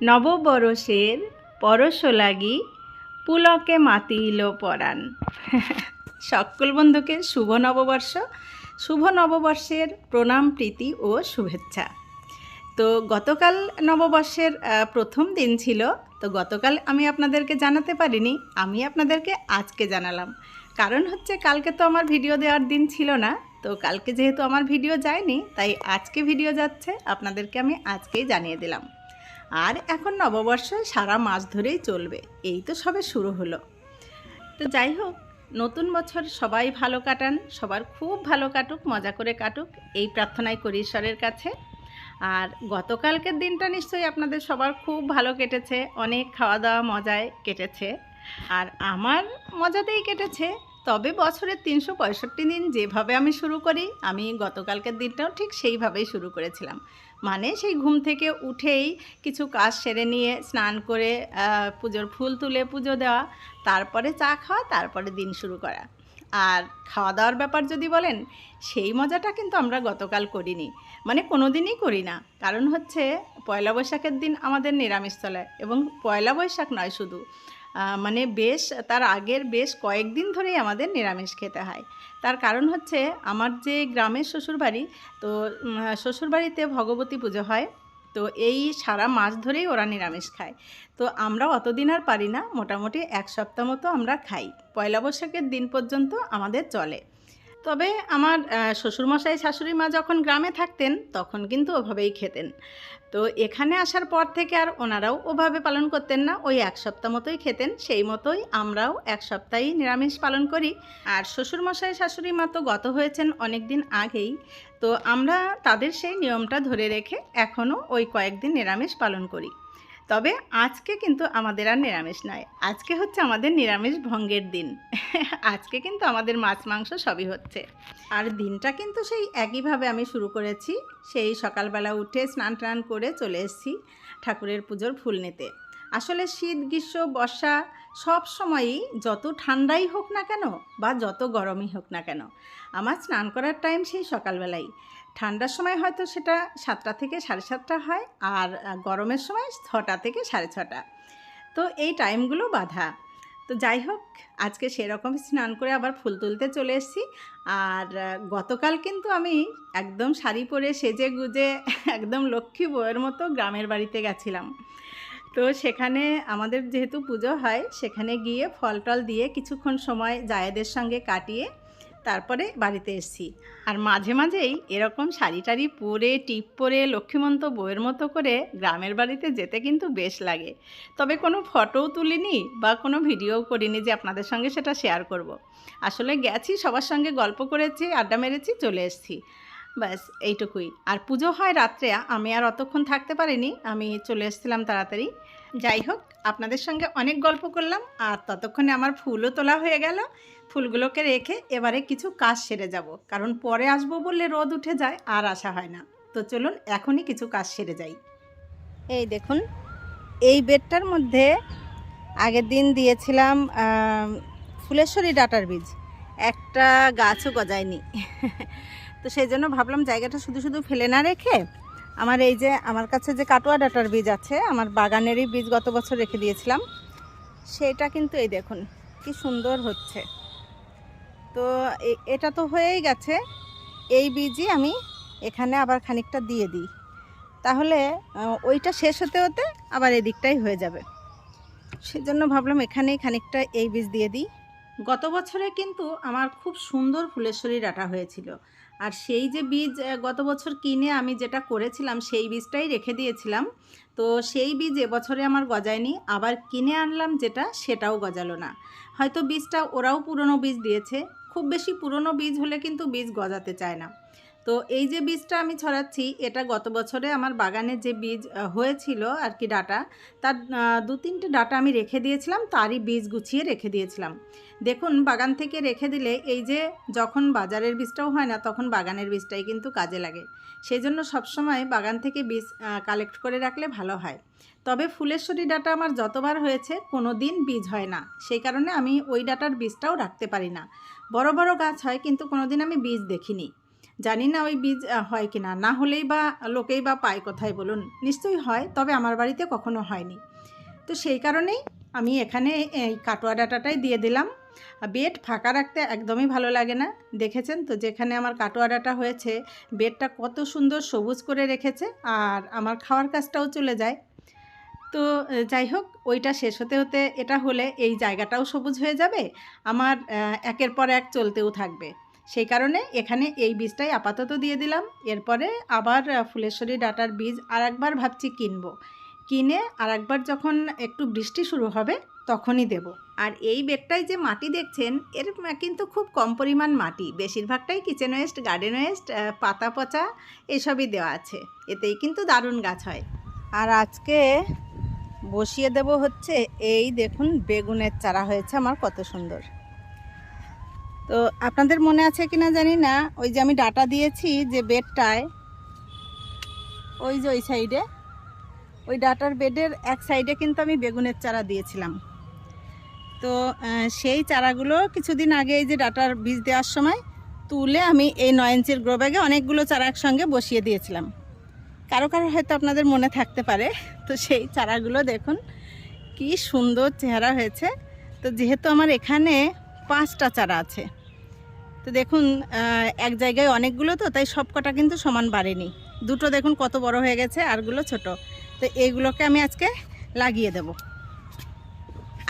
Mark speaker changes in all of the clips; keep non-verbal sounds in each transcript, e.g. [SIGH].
Speaker 1: নববরষের পরশ লাগি পুলকে মাতিল পরাণ। সকল বন্ধুকে শুভ নববর্ষ, শুভ নববর্ষের প্রণাম, প্রীতি ও শুভেচ্ছা। তো গতকাল নববর্ষের প্রথম দিন ছিল। তো গতকাল আমি আপনাদেরকে জানাতে পারিনি, আমি আপনাদেরকে আজকে জানালাম। কারণ হচ্ছে কালকে তো আমার ভিডিও দেওয়ার দিন ছিল না। তো কালকে যেহেতু আমার ভিডিও যায়নি, তাই আজকে ভিডিও যাচ্ছে, আপনাদেরকে আমি আজকেই জানিয়ে দিলাম। আর এখন নববর্ষ সারা মাস ধরেই চলবে। এই তো সবে শুরু হলো। তো যাই হোক, নতুন বছর সবাই ভালো কাটান, সবার খুব ভালো কাটুক, মজা করে কাটুক, এই প্রার্থনাই করি ঈশ্বরের কাছে। আর গতকালকের দিনটা নিশ্চয়ই আপনাদের সবার খুব ভালো কেটেছে, অনেক খাওয়া দাওয়া মজায় কেটেছে। আর আমার মজাতেই কেটেছে, তবে বছরের তিনশো পঁয়ষট্টি দিন যেভাবে আমি শুরু করি, আমি গতকালকের দিনটাও ঠিক সেইভাবেই শুরু করেছিলাম। মানে সেই ঘুম থেকে উঠেই কিছু কাজ সেরে নিয়ে স্নান করে পুজোর ফুল তুলে পুজো দেওয়া, তারপরে চা খাওয়া, তারপরে দিন শুরু করা। আর খাওয়া দাওয়ার ব্যাপার যদি বলেন, সেই মজাটা কিন্তু আমরা গতকাল করিনি। মানে কোনো দিনই করি না। কারণ হচ্ছে পয়লা বৈশাখের দিন আমাদের নিরামিষ চলে এবং পয়লা বৈশাখ নয় শুধু। মানে বেশ, তার আগের বেশ কয়েকদিন ধরেই আমাদের নিরামিষ খেতে হয়। তার কারণ হচ্ছে আমার যে গ্রামের শ্বশুরবাড়ি, তো শ্বশুরবাড়িতে ভগবতী পুজো হয়, তো এই সারা মাস ধরেই ওরা নিরামিষ খায়। তো আমরা অতদিন আর পারি না, মোটামুটি এক সপ্তাহ মতো আমরা খাই। পয়লা বৈশাখের দিন পর্যন্ত আমাদের চলে। তবে আমার শ্বশুরমশাই শাশুড়ি মা যখন গ্রামে থাকতেন, তখন কিন্তু ওভাবেই খেতেন। তো এখানে আসার পর থেকে আর ওনারাও ওভাবে পালন করতেন না। ওই এক সপ্তাহ মতোই খেতেন, সেই মতোই আমরাও এক সপ্তাহই নিরামিষ পালন করি। আর শ্বশুরমশাই শাশুড়ি মা তো গত হয়েছেন অনেক দিন আগেই। তো আমরা তাদের সেই নিয়মটা ধরে রেখে এখনও ওই কয়েকদিন নিরামিষ পালন করি। তবে আজকে কিন্তু আমাদের আর নিরামিষ নয় আজকে হচ্ছে আমাদের নিরামিষ ভঙ্গের দিন। [LAUGHS] আজকে কিন্তু আমাদের মাছ মাংস সবই হচ্ছে। আর দিনটা কিন্তু সেই একইভাবে আমি শুরু করেছি। সেই সকালবেলা উঠে স্নান টান করে চলে এসেছি ঠাকুরের পুজোর ফুল নিতে। আসলে শীত, গ্রীষ্ম, বর্ষা সব সময়ই যত ঠান্ডাই হোক না কেন বা যত গরমই হোক না কেন, আমার স্নান করার টাইম সেই সকালবেলাই। ঠান্ডার সময় হয়তো সেটা সাতটা থেকে সাড়ে সাতটা হয় আর গরমের সময় ছটা থেকে সাড়ে ছটা। তো এই টাইমগুলো বাধা। তো যাই হোক, আজকে সেরকম স্নান করে আবার ফুল তুলতে চলে এসেছি। আর গতকাল কিন্তু আমি একদম শাড়ি পরে সেজে গুজে একদম লক্ষ্মী বউয়ের মতো গ্রামের বাড়িতে গেছিলাম। তো সেখানে আমাদের যেহেতু পুজো হয়, সেখানে গিয়ে ফল টল দিয়ে কিছুক্ষণ সময় জায়েদের সঙ্গে কাটিয়ে তারপরে বাড়িতে এসেছি। আর মাঝে মাঝেই এরকম শাড়ি টাড়ি পরে, টিপ পরে, লক্ষ্মীমন্ত বইয়ের মতো করে গ্রামের বাড়িতে যেতে কিন্তু বেশ লাগে। তবে কোনো ফটোও তুলিনি বা কোনো ভিডিও করিনি যে আপনাদের সঙ্গে সেটা শেয়ার করব। আসলে গেছি, সবার সঙ্গে গল্প করেছি, আড্ডা মেরেছি, চলে এসেছি। ব্যাস, এইটুকুই। আর পুজো হয় রাত্রে, আমি আর অতক্ষণ থাকতে পারিনি, আমি চলে এসেছিলাম তাড়াতাড়ি। যাই হোক, আপনাদের সঙ্গে অনেক গল্প করলাম আর ততক্ষণে আমার ফুলও তোলা হয়ে গেল। ফুলগুলোকে রেখে এবারে কিছু কাজ সেরে যাব। কারণ পরে আসব বললে রোদ উঠে যায় আর আসা হয় না। তো চলুন, এখনই কিছু কাজ সেরে যাই। এই দেখুন, এই বেডটার মধ্যে আগের দিন দিয়েছিলাম ফুলেশ্বরী ডাটার বীজ। একটা গাছও গজায়নি। [LAUGHS] তো সেই জন্য ভাবলাম জায়গাটা শুধু শুধু ফেলে না রেখে আমার এই যে, আমার কাছে যে কাটোয়া ডাটার বীজ আছে, আমার বাগানেরই বীজ গত বছর রেখে দিয়েছিলাম। সেটা কিন্তু এই দেখুন, কি সুন্দর হচ্ছে। তো এটা তো হয়েই গেছে। এই বীজই আমি এখানে আবার খানিকটা দিয়ে দিই। তাহলে ওইটা শেষ হতে হতে আবার এদিকটাই হয়ে যাবে। সেজন্য ভাবলাম এখানেই খানিকটা এই বীজ দিয়ে দিই। গত বছরে কিন্তু আমার খুব সুন্দর ফুলেশ্বরী ডাটা হয়েছিল। আর সেই যে বীজ গত বছর কিনে আমি যেটা করেছিলাম, সেই বীজটাই রেখে দিয়েছিলাম। তো সেই বীজ এবছরে আমার গজায়নি, আবার কিনে আনলাম যেটা, সেটাও গজালো না। হয়তো বীজটা ওরাও পুরনো বীজ দিয়েছে। খুব বেশি পুরনো বীজ হলে কিন্তু বীজ গজাতে চায় না। তো এই যে বীজটা আমি ছড়াচ্ছি, এটা গত বছরে আমার বাগানে যে বীজ হয়েছিল আর কি ডাটা, তার দু তিনটে ডাটা আমি রেখে দিয়েছিলাম, তারই বীজ গুছিয়ে রেখে দিয়েছিলাম। দেখুন, বাগান থেকে রেখে দিলে এই যে যখন বাজারের বীজটাও হয় না, তখন বাগানের বীজটাই কিন্তু কাজে লাগে। সেই জন্য সবসময় বাগান থেকে বীজ কালেক্ট করে রাখলে ভালো হয়। তবে ফুলেশ্বরী ডাটা আমার যতবার হয়েছে কোনো দিন বীজ হয় না। সেই কারণে আমি ওই ডাটার বীজটাও রাখতে পারি না। বড় বড় গাছ হয়, কিন্তু কোনো দিন আমি বীজ দেখিনি। জানি না ওই বীজ হয় কি না না হলেই বা লোকেই বা পায় কোথায় বলুন? নিশ্চয়ই হয়, তবে আমার বাড়িতে কখনো হয়নি। তো সেই কারণেই আমি এখানে এই কাটোয়া ডাটাটাই দিয়ে দিলাম। বেড ফাঁকা রাখতে একদমই ভালো লাগে না। দেখেছেন তো, যেখানে আমার কাটোয়া ডাটা হয়েছে, বেডটা কত সুন্দর সবুজ করে রেখেছে, আর আমার খাওয়ার কাজটাও চলে যায়। তো যাই হোক, ওইটা শেষ হতে হতে এটা হলে এই জায়গাটাও সবুজ হয়ে যাবে। আমার একের পর এক চলতেও থাকবে। সেই কারণে এখানে এই বীজটাই আপাতত দিয়ে দিলাম। এরপরে আবার ফুলেশ্বরী ডাটার বীজ আর একবার ভাবছি কিনবো। কিনে আর একবার যখন একটু বৃষ্টি শুরু হবে তখনই দেব। আর এই বেডটাই যে মাটি দেখছেন, এর কিন্তু খুব কম পরিমাণ মাটি। বেশিরভাগটাই কিচেন ওয়েস্ট গার্ডেন ওয়েস্ট পাতা পচা এসবই দেওয়া আছে। এতেই কিন্তু দারুণ গাছ হয়। আর আজকে বসিয়ে দেব হচ্ছে এই দেখুন, বেগুনের চারা হয়েছে আমার কত সুন্দর। তো আপনাদের মনে আছে কিনা জানি না, ওই যে আমি ডাটা দিয়েছি যে বেডটায়, ওই যে ওই সাইডে, ওই ডাটার বেডের এক সাইডে কিন্তু আমি বেগুনের চারা দিয়েছিলাম। তো সেই চারাগুলো কিছুদিন আগে এই যে ডাটার বীজ দেওয়ার সময় তুলে আমি এই নয় ইঞ্চির গ্রো ব্যাগে অনেকগুলো চারা একসঙ্গে বসিয়ে দিয়েছিলাম। কারও কারও হয়তো আপনাদের মনে থাকতে পারে, তো সেই চারাগুলো দেখুন, কি সুন্দর চেহারা হয়েছে। তো যেহেতু আমার এখানে পাঁচটা চারা আছে তো দেখুন এক জায়গায় অনেকগুলো তো, তাই সব কটা কিন্তু সমান বাড়েনি। দুটো দেখুন কত বড় হয়ে গেছে আরগুলো ছোট। তো এইগুলোকে আমি আজকে লাগিয়ে দেব।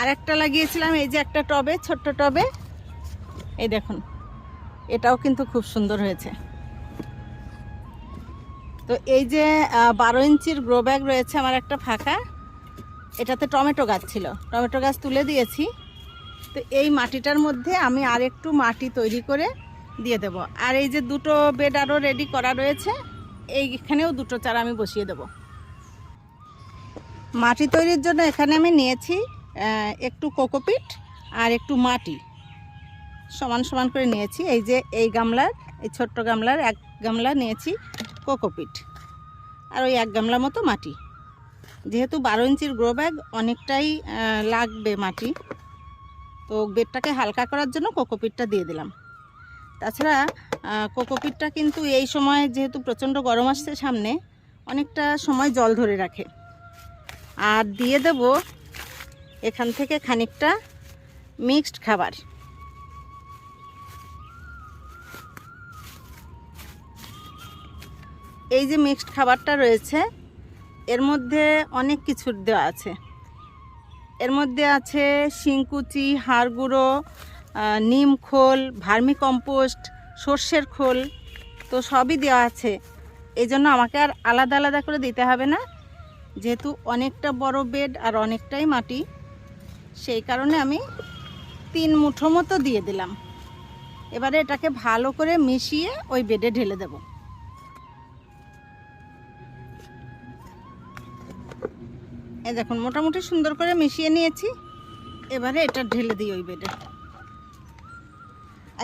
Speaker 1: আর একটা লাগিয়েছিলাম, এই যে একটা টবে, ছোট্ট টবে। এই দেখুন, এটাও কিন্তু খুব সুন্দর হয়েছে। তো এই যে বারো ইঞ্চির গ্রো ব্যাগ রয়েছে আমার একটা ফাঁকা। এটাতে টমেটো গাছ ছিল। টমেটো গাছ তুলে দিয়েছি। তো এই মাটিটার মধ্যে আমি আর একটু মাটি তৈরি করে দিয়ে দেব। আর এই যে দুটো বেড আরও রেডি করা রয়েছে, এইখানেও দুটো চারা আমি বসিয়ে দেব। মাটি তৈরির জন্য এখানে আমি নিয়েছি একটু কোকোপিট আর একটু মাটি। সমান সমান করে নিয়েছি, এই যে এই গামলার, এই ছোট্ট গামলার এক গামলা নিয়েছি কোকোপিট আর ওই এক গামলা মতো মাটি। যেহেতু বারো ইঞ্চির গ্রো ব্যাগ অনেকটাই লাগবে মাটি। তো বেডটাকে হালকা করার জন্য কোকোপিটটা দিয়ে দিলাম। তাছাড়া কোকোপিটটা কিন্তু এই সময় যেহেতু প্রচণ্ড গরম আসছে সামনে, অনেকটা সময় জল ধরে রাখে। আর দিয়ে দেব এখান থেকে খানিকটা মিক্সড খাবার। এই যে মিক্সড খাবারটা রয়েছে, এর মধ্যে অনেক কিছু দেওয়া আছে। এর মধ্যে আছে শিংকুচি হাড় গুঁড়ো নিম খোল ভার্মি কম্পোস্ট সর্ষের খোল, তো সবই দেওয়া আছে। এই জন্য আমাকে আর আলাদা আলাদা করে দিতে হবে না, যেহেতু অনেকটা বড় বেড আর অনেকটাই মাটি, সেই কারণে আমি তিন মুঠো মতো দিয়ে দিলাম। এবারে এটাকে ভালো করে মিশিয়ে ওই বেডে ঢেলে দেবো। এই দেখুন, মোটামুটি সুন্দর করে মিশিয়ে নিয়েছি। এবারে এটা ঢেলে দিই ওই বেডে।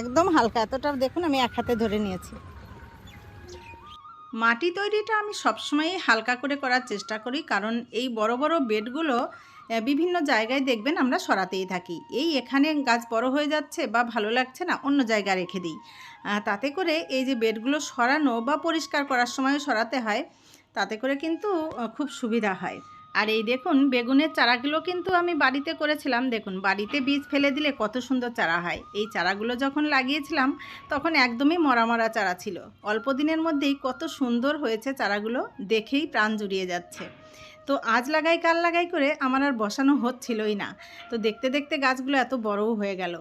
Speaker 1: একদম হালকা, এতটা দেখুন আমি এক হাতে ধরে নিয়েছি। মাটি তৈরিটা আমি সবসময়ই হালকা করে করার চেষ্টা করি, কারণ এই বড় বড় বেডগুলো বিভিন্ন জায়গায় দেখবেন আমরা সরাতেই থাকি। এই এখানে গাছ বড় হয়ে যাচ্ছে বা ভালো লাগছে না, অন্য জায়গায় রেখে দিই। তাতে করে এই যে বেডগুলো সরানো বা পরিষ্কার করার সময়ও সরাতে হয়, তাতে করে কিন্তু খুব সুবিধা হয়। আর এই দেখুন, বেগুনের চারাগুলো কিন্তু আমি বাড়িতে করেছিলাম। দেখুন, বাড়িতে বীজ ফেলে দিলে কত সুন্দর চারা হয়। এই চারাগুলো যখন লাগিয়েছিলাম, তখন একদমই মরা মরা চারা ছিল। অল্প দিনের মধ্যেই কত সুন্দর হয়েছে চারাগুলো, দেখেই প্রাণ জুড়িয়ে যাচ্ছে। তো আজ লাগাই, কাল লাগাই করে আমার আর বসানো হচ্ছিলই না। তো দেখতে দেখতে গাছগুলো এত বড়ও হয়ে গেল।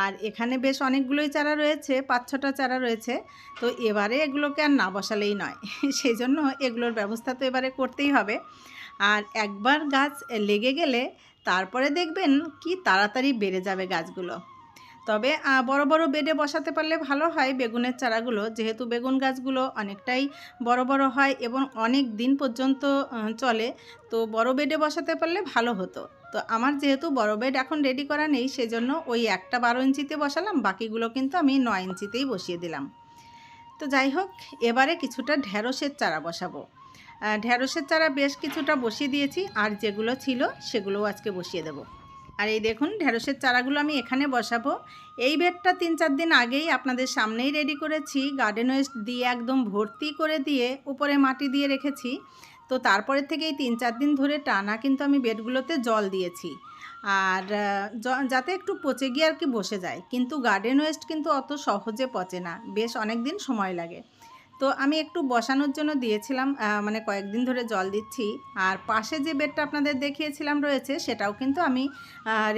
Speaker 1: আর এখানে বেশ অনেকগুলোই চারা রয়েছে, পাঁচ ছটা চারা রয়েছে। তো এবারে এগুলোকে আর না বসালেই নয়। সেই জন্য এগুলোর ব্যবস্থা তো এবারে করতেই হবে। আর একবার গাছ লেগে গেলে তারপরে দেখবেন কি তাড়াতাড়ি বেড়ে যাবে গাছগুলো। তবে বড় বড় বেডে বসাতে পারলে ভালো হয় বেগুনের চারাগুলো। যেহেতু বেগুন গাছগুলো অনেকটাই বড় বড় হয় এবং অনেক দিন পর্যন্ত চলে, তো বড় বেডে বসাতে পারলে ভালো হতো। তো আমার যেহেতু বড় বেড এখন রেডি করা নেই, সেজন্য ওই একটা বারো ইঞ্চিতে বসালাম, বাকিগুলো কিন্তু আমি নয় ইঞ্চিতেই বসিয়ে দিলাম। তো যাই হোক, এবারে কিছুটা ঢ্যাঁড়সের চারা বসাবো। ঢ্যাঁড়সের চারা বেশ কিছুটা বসিয়ে দিয়েছি, আর যেগুলো ছিল সেগুলোও আজকে বসিয়ে দেব। আর এই দেখুন, ঢেঁড়সের চারাগুলো আমি এখানে বসাবো। এই বেডটা তিন চার দিন আগেই আপনাদের সামনেই রেডি করেছি। গার্ডেন ওয়েস্ট দিয়ে একদম ভর্তি করে দিয়ে উপরে মাটি দিয়ে রেখেছি। তো তারপরে থেকে এই তিন চার দিন ধরে টানা কিন্তু আমি বেডগুলোতে জল দিয়েছি। আর যাতে একটু পচে গিয়ে আর কি বসে যায়। কিন্তু গার্ডেন ওয়েস্ট কিন্তু অত সহজে পচে না। বেশ অনেক দিন সময় লাগে। তো আমি একটু বসানোর জন্য দিয়েছিলাম মানে কয়েকদিন ধরে জল দিচ্ছি। আর পাশে যে বেডটা আপনাদের দেখিয়েছিলাম রয়েছে, সেটাও কিন্তু আমি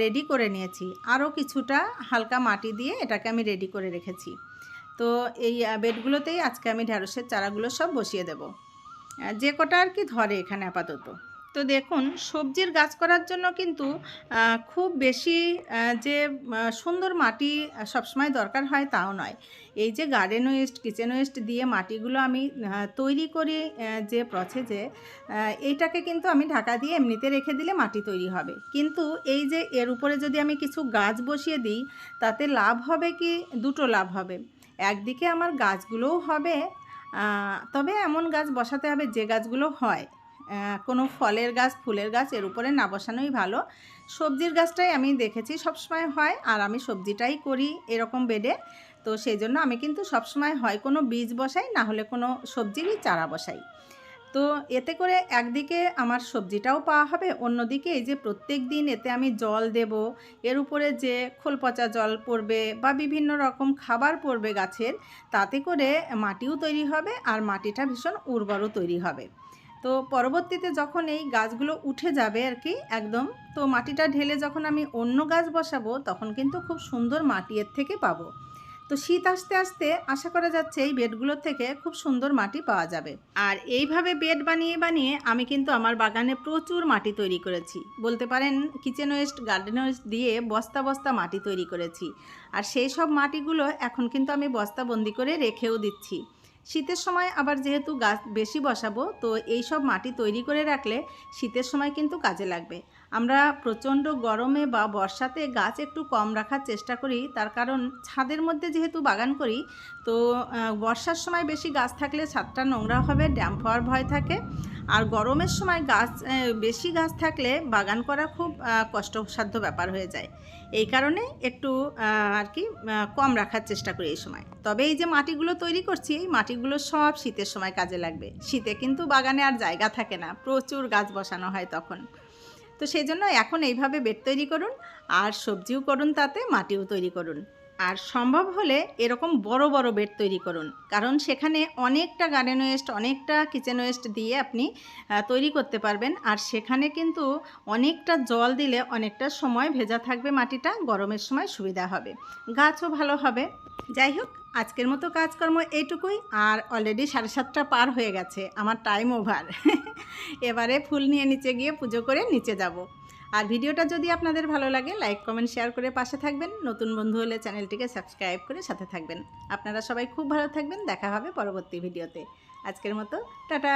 Speaker 1: রেডি করে নিয়েছি। আরও কিছুটা হালকা মাটি দিয়ে এটাকে আমি রেডি করে রেখেছি। তো এই বেডগুলোতেই আজকে আমি ঢ্যাঁড়সের চারাগুলো সব বসিয়ে দেব। যে কটা আর কি ধরে এখানে আপাতত। তো দেখুন, সবজির গাছ করার জন্য কিন্তু খুব বেশি যে সুন্দর মাটি সবসময় দরকার হয় তাও নয়। এই যে গার্ডেন ওয়েস্ট কিচেন ওয়েস্ট দিয়ে মাটিগুলো আমি তৈরি করি যে প্রসেসে এইটাকে কিন্তু আমি ঢাকা দিয়ে এমনিতে রেখে দিলে মাটি তৈরি হবে। কিন্তু এই যে এর উপরে যদি আমি কিছু গাছ বসিয়ে দিই, তাতে লাভ হবে কি? দুটো লাভ হবে। একদিকে আমার গাছগুলোও হবে তবে এমন গাছ বসাতে হবে যে গাছগুলো হয়। কোনো ফলের গাছ, ফুলের গাছ এর উপরে না বসানোই ভালো। সবজির গাছটাই আমি দেখেছি সবসময় হয় আর আমি সবজিটাই করি এরকম বেডে তো সেই জন্য আমি কিন্তু সবসময় হয় কোনো বীজ বসাই, না হলে কোনো সবজিরই চারা বসাই। তো এতে করে একদিকে আমার সবজিটাও পাওয়া হবে, অন্যদিকে এই যে প্রত্যেক দিন এতে আমি জল দেব, এর উপরে যে খোল পচা জল পড়বে বা বিভিন্ন রকম খাবার পড়বে গাছের, তাতে করে মাটিও তৈরি হবে আর মাটিটা ভীষণ উর্বরও তৈরি হবে। তো পরবর্তীতে যখন এই গাছগুলো উঠে যাবে আর কি একদম, তো মাটিটা ঢেলে যখন আমি অন্য গাছ বসাবো, তখন কিন্তু খুব সুন্দর মাটি এর থেকে পাবো। তো শীত আসতে আসতে আশা করা যাচ্ছে এই বেডগুলোর থেকে খুব সুন্দর মাটি পাওয়া যাবে। আর এইভাবে বেড বানিয়ে বানিয়ে আমি কিন্তু আমার বাগানে প্রচুর মাটি তৈরি করেছি। বলতে পারেন কিচেন ওয়েস্ট, গার্ডেন ওয়েস্ট দিয়ে বস্তা বস্তা মাটি তৈরি করেছি। আর সেই সব মাটিগুলো এখন কিন্তু আমি বস্তাবন্দি করে রেখেও দিচ্ছি। শীতের সময় আবার যেহেতু গাছ বেশি বসাবো, তো এই সব মাটি তৈরি করে রাখলে শীতের সময় কিন্তু কাজে লাগবে। আমরা প্রচণ্ড গরমে বা বর্ষাতে গাছ একটু কম রাখার চেষ্টা করি, তার কারণ ছাদের মধ্যে যেহেতু বাগান করি, তো বর্ষার সময় বেশি গাছ থাকলে ছাদটা নোংরা হবে, ড্যাম্প হওয়ার ভয় থাকে। আর গরমের সময় গাছ বেশি গাছ থাকলে বাগান করা খুব কষ্টসাধ্য ব্যাপার হয়ে যায়। এই কারণে একটু আর কি কম রাখার চেষ্টা করি এই সময়। তবে এই যে মাটিগুলো তৈরি করছি, এই মাটিগুলো সব শীতের সময় কাজে লাগবে। শীতে কিন্তু বাগানে আর জায়গা থাকে না, প্রচুর গাছ বসানো হয় তখন। তো সেই জন্য এখন এইভাবে বেড তৈরি করুন আর সবজিও করুন তাতে, মাটিও তৈরি করুন। আর সম্ভব হলে এরকম বড় বড় বেড তৈরি করুন। কারণ সেখানে অনেকটা গার্ডেন ওয়েস্ট অনেকটা কিচেন ওয়েস্ট দিয়ে আপনি তৈরি করতে পারবেন। আর সেখানে কিন্তু অনেকটা জল দিলে অনেকটা সময় ভেজা থাকবে মাটিটা, গরমের সময় সুবিধা হবে। গাছও ভালো হবে। যাই হোক, আজকের মতো কাজকর্ম এইটুকুই। আর অলরেডি সাড়ে সাতটা পার হয়ে গেছে। আমার টাইম ওভার [LAUGHS] এবারে ফুল নিয়ে নিচে গিয়ে পুজো করে নিচে যাব। আর ভিডিওটা যদি আপনাদের ভালো লাগে, লাইক, কমেন্ট, শেয়ার করে পাশে থাকবেন। নতুন বন্ধু হলে চ্যানেলটিকে সাবস্ক্রাইব করে সাথে থাকবেন। আপনারা সবাই খুব ভালো থাকবেন। দেখা হবে পরবর্তী ভিডিওতে। আজকের মতো, টাটা!